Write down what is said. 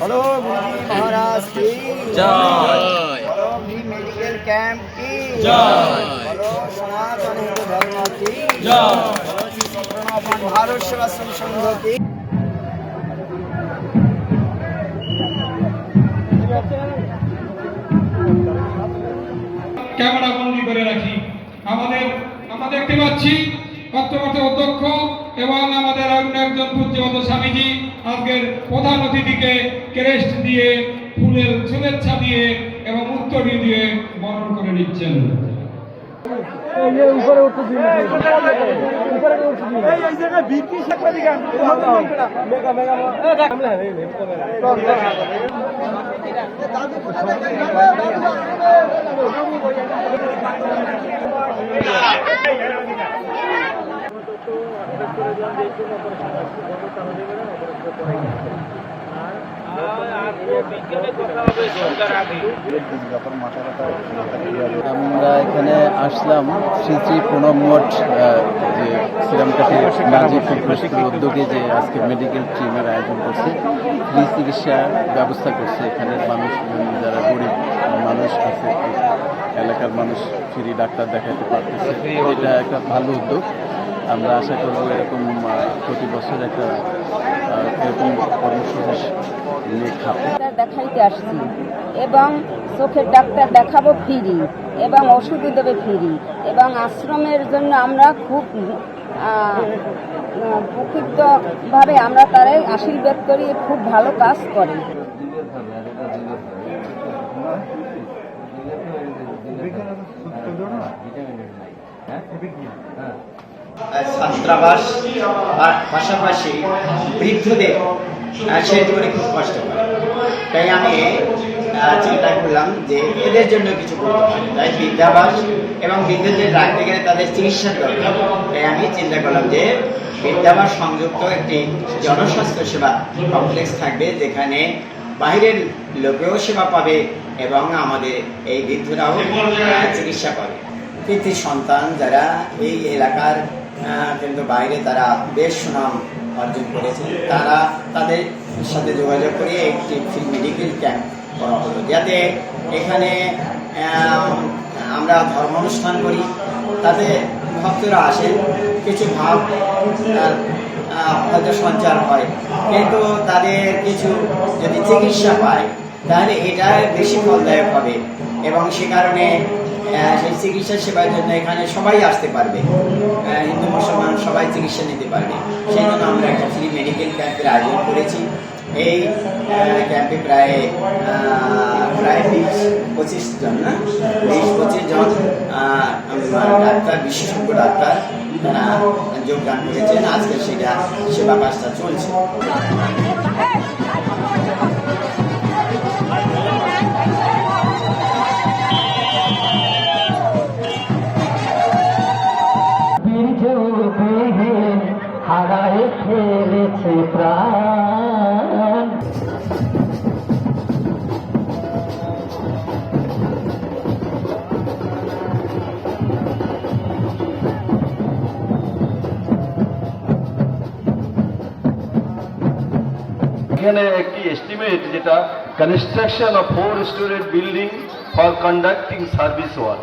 হলো গুরুজি মহারাজ কি জয় হলো ভীম মেডিকেল ক্যাম্প কি জয় হলো সনাতন হিন্দু ধর্ম কি জয় ভারত সেবাশ্রম সংঘ কি ক্যামেরা বন্দি করে রাখি। আমাদের আমরা দেখতে পাচ্ছি কর্তব্য অধ্যক্ষ এবং আমাদের অন্য একজন পূজ্যগত স্বামীজি আজকের প্রধান অতিথিকে ক্রেস্ট দিয়ে ফুলের শুভেচ্ছা দিয়ে এবং উত্তরী দিয়ে বরণ করে নিচ্ছেন এখানে আসলাম শ্রী শ্রী প্রণব মঠ আহ, যে শ্রীরামকাঠি নাজির উদ্যোগে যে আজকে মেডিকেল টিমের আয়োজন করছে। ফ্রি চিকিৎসা ব্যবস্থা করছে এখানের মানুষ যারা গরিব মানুষ আছে এলাকার মানুষ ফ্রি ডাক্তার দেখাতে পারতেছে। এটা একটা ভালো উদ্যোগ। আমরা আশা করব এরকম প্রতি বছর একটা এরকম কর্মসূচি নিয়ে খাব। দেখাইতে আসছি এবং চোখের ডাক্তার দেখাবো ফ্রি এবং ওষুধও দেবে ফ্রি এবং আশ্রমের জন্য আমরা খুব প্রকৃতভাবে আমরা তারাই আশীর্বাদ করি খুব ভালো কাজ করে। ছাত্রাবাস আর পাশাপাশি বৃদ্ধদের সেটি করে খুব কষ্ট হয়। তাই আমি চিন্তা করলাম যে এদের জন্য কিছু করতে তাই বৃদ্ধাবাস এবং বৃদ্ধদের রাখতে গেলে তাদের চিকিৎসার দরকার। তাই আমি চিন্তা করলাম যে বৃদ্ধাবাস সংযুক্ত একটি জনস্বাস্থ্য সেবা কমপ্লেক্স থাকবে, যেখানে বাইরের লোকেও সেবা পাবে এবং আমাদের এই বৃদ্ধরাও চিকিৎসা পাবে। কৃতি সন্তান যারা এই এলাকার কিন্তু বাইরে তারা বেশ সুনাম অর্জন করেছে। তারা তাদের সাথে যোগাযোগ করে একটি ফ্রি মেডিকেল ক্যাম্প করা হলো, যাতে এখানে আমরা ধর্ম অনুষ্ঠান করি। তাতে ভক্তরা আসেন, কিছু ভাব হয়তো সঞ্চার হয়। কিন্তু তাদের কিছু যদি চিকিৎসা পায়, তাহলে এটা বেশি ফলদায়ক হবে। এবং সে কারণে সেই চিকিৎসা সেবার জন্য এখানে সবাই আসতে পারবে। হিন্দু, মুসলমান সবাই চিকিৎসা নিতে পারবে। সেই জন্য আমরা একটা ফ্রি মেডিকেল ক্যাম্পের আয়োজন করেছি। এই ক্যাম্পে প্রায় প্রায় বিশ, পঁচিশ জন, না? বিশ, পঁচিশ জন ডাক্তার, বিশেষজ্ঞ ডাক্তার, তারা যোগদান করেছেন। আজকে সেটা সেবা কাজটা চলছে। এখানে একটি এস্টিমেট যেটা construction of four storeyed building for conducting service work